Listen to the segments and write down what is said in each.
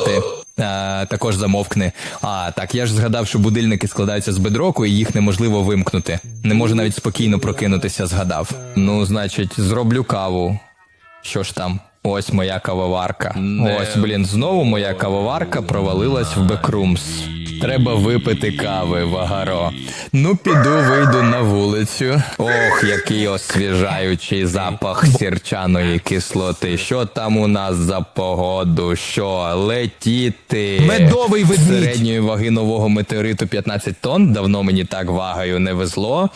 спати. Е, також замовкни. А, так, я ж згадав, що будильники складаються з бедроку, і їх неможливо вимкнути. Не можу навіть спокійно прокинутися, згадав. Ну, значить, зроблю каву. Що ж там? Ось моя кавоварка. Ось, блін, знову моя кавоварка провалилась в бекрумс. Треба випити кави, вагаро. Ну, піду, вийду на вулицю. Ох, який освіжаючий запах сірчаної кислоти. Що там у нас за погоду? Що, летіти? Медовий ведмідь. Середньої ваги нового метеориту 15 тонн. Давно мені так вагою не везло.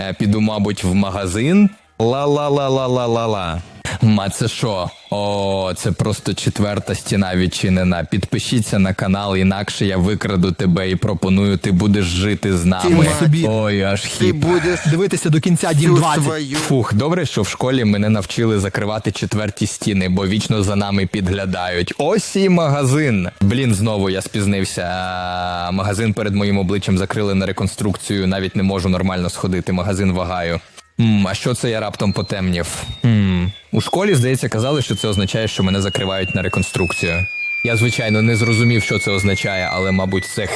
Е, Піду, мабуть, в магазин. Ла-ла-ла-ла-ла-ла-ла. Ма, це що? О, це просто четверта стіна відчинена. Підпишіться на канал, інакше я викраду тебе і пропоную, ти будеш жити з нами. Ти собі- Ой, аж Ти хіп. будеш Дивитися до кінця дім всю 20. свою Фух, добре, що в школі мене навчили закривати четверті стіни, бо вічно за нами підглядають. Ось і магазин. Блін, знову я спізнився. А, Магазин перед моїм обличчям закрили на реконструкцію. Навіть не можу нормально сходити. Магазин вагаю. М, а що це я раптом потемнів? М, У школі, здається, казали, що це означає, що мене закривають на реконструкцію. Я, звичайно, не зрозумів, що це означає, але, мабуть, це.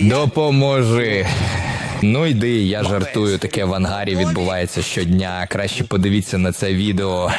Допоможи. Ну йди, я жартую, таке в ангарі відбувається щодня. Краще подивіться на це відео.